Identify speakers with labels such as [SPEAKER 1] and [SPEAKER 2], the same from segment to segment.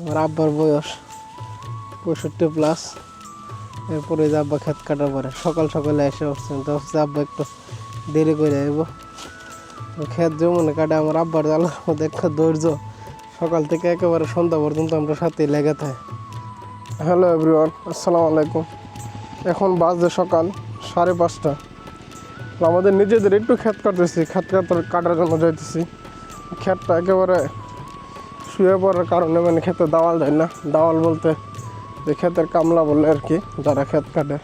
[SPEAKER 1] আমার আব্বার বয়স পঁয়ষট্টি প্লাস এরপরে যে আব্বা খেত কাটার পরে সকাল সকালে এসে উঠছেন তো আব্বা, একটু দেরি করে আইব। খেত যেমন কাটে আমার আব্বার মধ্যে একটা ধৈর্য। সকাল থেকে একেবারে সন্ধ্যা পর্যন্ত আমরা সাথে লেগে থাকি হ্যালো এভরিওয়ান আসসালামু আলাইকুম। এখন বাজে সকাল সাড়ে পাঁচটা। আমাদের নিজেদের একটু ক্ষেত কাটতেছি, ক্ষেত কাটার কাটার জন্য যাইতেছি। ক্ষেতটা একেবারে শুয়ে পড়ার কারণে মানে ক্ষেতে দাওয়াল দেয় না। দাওয়াল বলতে যে ক্ষেতের কামলা বলে আর কি, যারা ক্ষেত কাটে,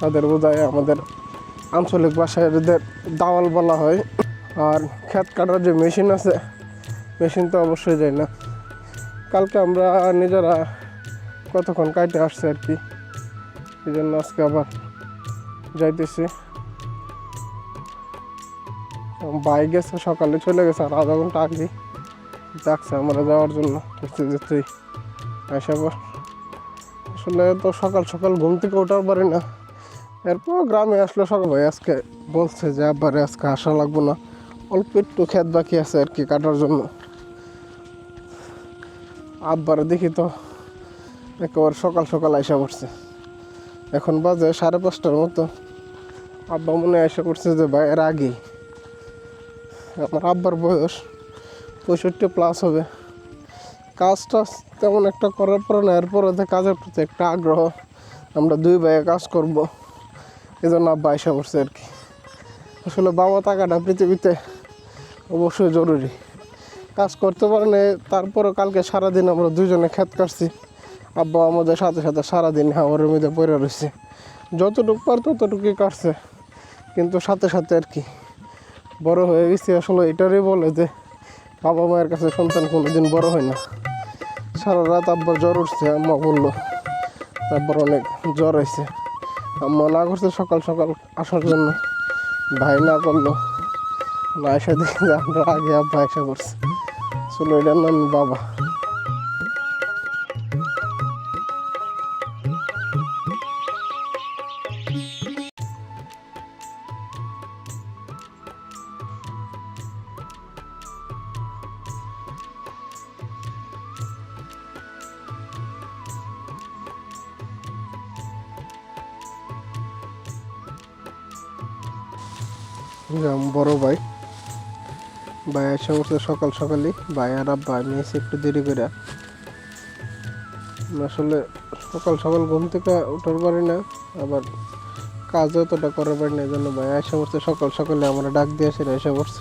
[SPEAKER 1] তাদের বোঝায় আমাদের আঞ্চলিক ভাষায় এদের দাওয়াল বলা হয়। আর ক্ষেত কাটার যে মেশিন আছে, মেশিন তো অবশ্যই যায় না। কালকে আমরা নিজেরা কতক্ষণ কাটে আসছে আর কি এই জন্য আজকে আবার যাইতেছি। বাইক গেছে, সকালে চলে গেছে, আর আধা ঘণ্টা আগে ডাকছে আমরা যাওয়ার জন্য। বুঝতে যেতেই আসা পর। আসলে তো সকাল সকাল ঘুম থেকে ওঠার পারি না। এরপর গ্রামে আসলে সকাল ভাই, আজকে বলছে যে আবার আজকে আসা লাগবো না। অল্প একটু ক্ষেত বাকি আছে আর কি কাটার জন্য। আব্বারে দেখি তো একেবারে সকাল সকাল আইসা পড়ছে। এখন বাজে সাড়ে পাঁচটার মতো। আব্বা মনে আইসা করছে যে ভাই এর আমার আব্বার বয়স পঁয়ষট্টি প্লাস হবে। কাজটা তেমন একটা করার পরে না, এরপরে তো কাজের প্রতি একটা আগ্রহ। আমরা দুই ভাইয়ে কাজ করব। এই জন্য আব্বা আইসা করছে আর কি। আসলে বাবা টাকাটা পৃথিবীতে অবশ্যই জরুরি। কাজ করতে পারে না তারপরে কালকে সারাদিন আমরা দুজনে ক্ষেত কাটছি। আব্বা আমাদের সাথে সাথে সারাদিন হাওয়ার মধ্যে পড়ে রয়েছে। যতটুকু পার ততটুকুই কাটছে। কিন্তু সাথে সাথে আর কি। বড় হয়ে গেছি আসলে এটারই বলে যে বাবা মায়ের কাছে সন্তান কোনোদিন বড় হয় না। সারা রাত আব্বার জ্বর উঠছে, আম্মা বলল তারপর অনেক জ্বর হয়েছে। আম্মা না করছে সকাল সকাল আসার জন্য। ভাই না করল। না এসে দেখি আমরা আগে আব্বা এসে করছে চলো এটার নাম বাবা। বড় ভাই। ভাই এসে উঠছে সকাল সকালই। ভাই আর আব্বা, আমি একটু দেরি করে আসলে সকাল সকাল ঘুম থেকে উঠার পারি না, আবার কাজও অতটা করার পারি না এই জন্য ভাই এসে উঠছে সকাল সকালে আমরা ডাক দিয়ে সেটা এসে পড়ছে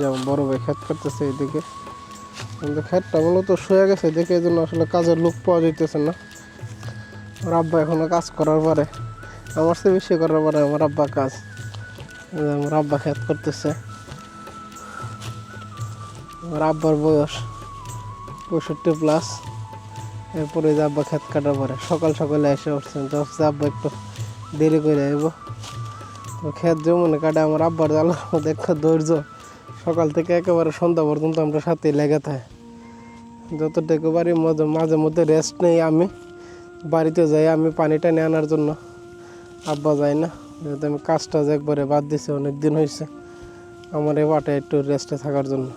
[SPEAKER 1] যেমন বড় ভাই খেত করতেছে এইদিকে। কিন্তু খেতটা মূলত শুয়ে গেছে, দেখে এই জন্য আসলে কাজের লোক পাওয়া যাইতেছে না। আমার আব্বা এখনও কাজ করার পরে, আমার চেয়ে বেশি করার পরে আমার আব্বা কাজ। যে আমার আব্বা খেত করতেছে। আমার আব্বার বয়স পঁয়ষট্টি প্লাস এরপরে যে আব্বা খেত কাটার পরে সকাল সকালে এসে উঠছেন, তো আব্বা একটু দেরি করে আইব। তো খেত যেমন কাটে, আমার আব্বার মধ্যে একটা ধৈর্য। সকাল থেকে একেবারে সন্ধ্যা পর্যন্ত আমরা সাথে লেগে থাকি। যতটুকু পারি মাঝে মাঝে মধ্যে রেস্ট নেই আমি। বাড়িতে যাই, আমি পানি টানি আনার জন্য। আব্বা যায় না। যেহেতু আমি কাজটা যে একবারে বাদ দিছি অনেক দিন হয়েছে আমার এ বাটে একটু রেস্টে থাকার জন্য।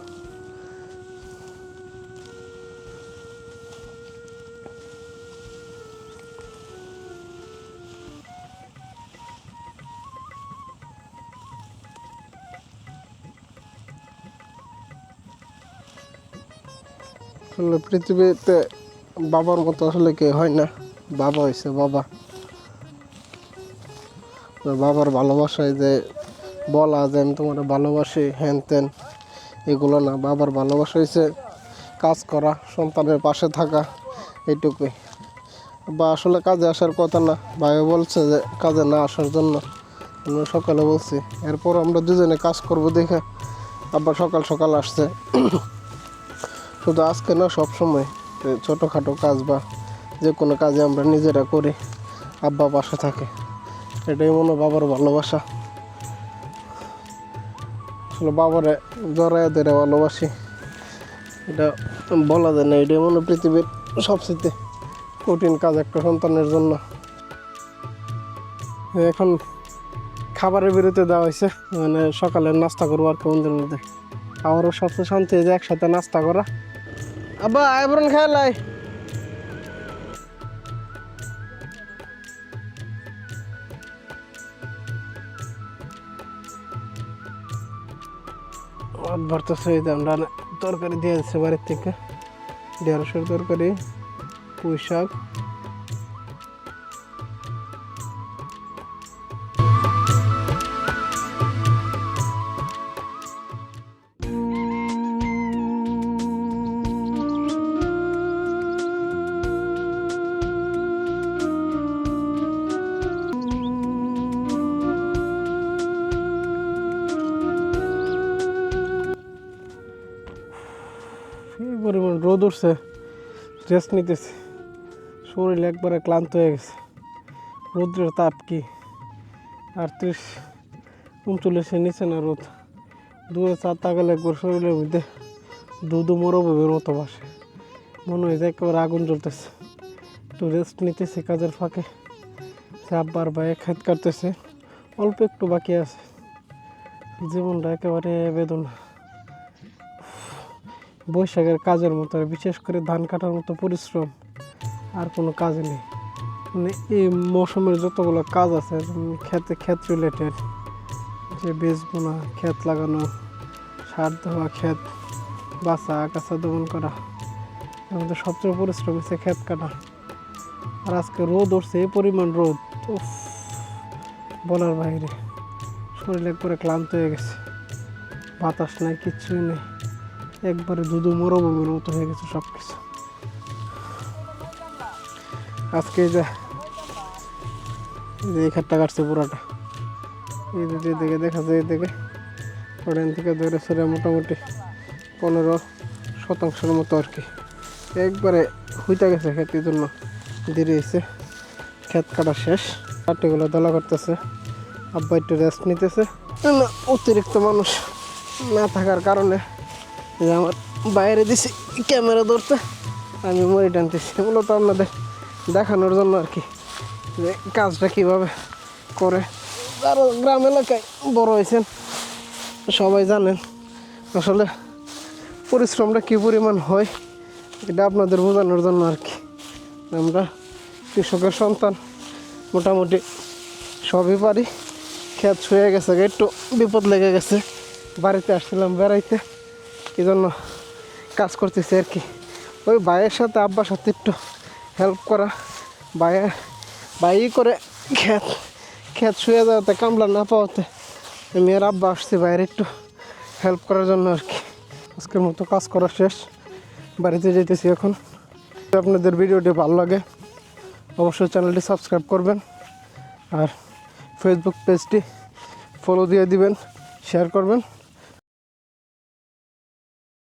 [SPEAKER 1] পৃথিবীতে বাবার মতো আসলে কে হয় না। বাবা হয়েছে বাবা। বাবার ভালোবাসায় যে বলা যে আমি তোমার ভালোবাসি হ্যান ত্যান এগুলো না। বাবার ভালোবাসা হয়েছে কাজ করা, সন্তানের পাশে থাকা এইটুকুই বা আসলে কাজে আসার কথা না। ভাইও বলছে যে কাজে না আসার জন্য। আমরা সকালে বলছি, এরপর আমরা দুজনে কাজ করব দেখে আবার সকাল সকাল আসছে। শুধু আজকে না, সব সময় ছোটোখাটো কাজ বা যে কোনো কাজে আমরা নিজেরা করি, আব্বা পাশে থাকে। এটাই মনে বাবার ভালোবাসা। আসলে বাবারে জড়ায় ধরে ভালোবাসি। এটা বলা যায় না, এটাই মনে পৃথিবীর সবচেয়ে কঠিন কাজ একটা সন্তানের জন্য। এখন খাবারের বিরতি দেওয়া হয়েছে মানে সকালে নাস্তা করব আর কেমনদের মধ্যে। আমারও সবচেয়ে শান্তি যে একসাথে নাস্তা করা। আব্বা আইবরন খেয়াল ভরতেছে এই আমরা তরকারি দিয়ে দিচ্ছে বাড়ির থেকে। ঢেঁড়সের তরকারি পুঁই শাক পরিমাণ রোদ উঠছে রেস্ট নিতেছি। শরীর একবারে ক্লান্ত হয়ে গেছে। রৌদ্রের তাপ কি? আটত্রিশ উনচল্লিশের নিচে না রোদ? দুয়ে চার তাকালে একবার শরীরের মধ্যে দুধু মরুভূমির মতো বাসে মনে হয় যে একেবারে আগুন জ্বলতেছে। একটু রেস্ট নিতেছি কাজের ফাঁকে। আব্বার ভাই খেত কাটতেছে। অল্প একটু বাকি আছে। জীবনটা একেবারে বেদনা। বৈশাখের কাজের মতো বিশেষ করে ধান কাটার মতো পরিশ্রম আর কোনো কাজ নেই। মানে এই মৌসুমের যতগুলো কাজ আছে খেতে ক্ষেত রিলেটেড যে বীজ বোনা, ক্ষেত লাগানো, সার দেওয়া, ক্ষেত বাসা কাঁচা দমন করা মধ্যে সবচেয়ে পরিশ্রম হচ্ছে ক্ষেত কাটা। আর আজকে রোদ উঠছে, এই পরিমাণ রোদ, উফ, বলার বাইরে। শরীর একবারে ক্লান্ত হয়ে গেছে। বাতাস নাই, কিচ্ছুই নেই। একবারে দুধু মরুভূমির মতো হয়ে গেছে সব কিছু আজকে এই যে, এই খাটটা কাটছে পুরাটা। এই যে যেদিকে দেখা যায় এদিকে। ওখান থেকে ধরে সরে মোটামুটি পনেরো শতাংশের মতো আর কি। একবারে হইতে গেছে খেতের জন্য। দেরি হয়েছে। ক্ষেত কাটা শেষ। কাটিগুলো দলা করতেছে। আব্বা একটু রেস্ট নিতেছে। অতিরিক্ত মানুষ না থাকার কারণে আমার বাইরে দিছি, ক্যামেরা ধরতে। আমি মরি টানতেছি। মূলত আপনাদের দেখানোর জন্য আর কি। যে কাজটা কীভাবে করে। আরও গ্রাম এলাকায় বড় হয়েছেন, সবাই জানেন আসলে পরিশ্রমটা কী পরিমাণ হয়, এটা আপনাদের বোঝানোর জন্য আর কি। আমরা কৃষকের সন্তান, মোটামুটি সবই পারি। খেত ছুঁয়ে গেছে, একটু বিপদ লেগে গেছে। বাড়িতে আসছিলাম বেড়াইতে। এই জন্য কাজ করতেছি আর কি? ওই ভাইয়ের সাথে আব্বার সাথে একটু হেল্প করা। ভাইয়ে, ভাই করে ক্ষেত ক্ষেত শুয়ে যাওয়াতে, কামলা না পাওয়াতে আমি আর আব্বা আসছি বাইরে একটু হেল্প করার জন্য আর কি। আজকের মতো কাজ করা শেষ। বাড়িতে যেতেছি এখন। আপনাদের ভিডিওটি ভালো লাগে, অবশ্যই চ্যানেলটি সাবস্ক্রাইব করবেন আর ফেসবুক পেজটি ফলো দিয়ে দিবেন শেয়ার করবেন।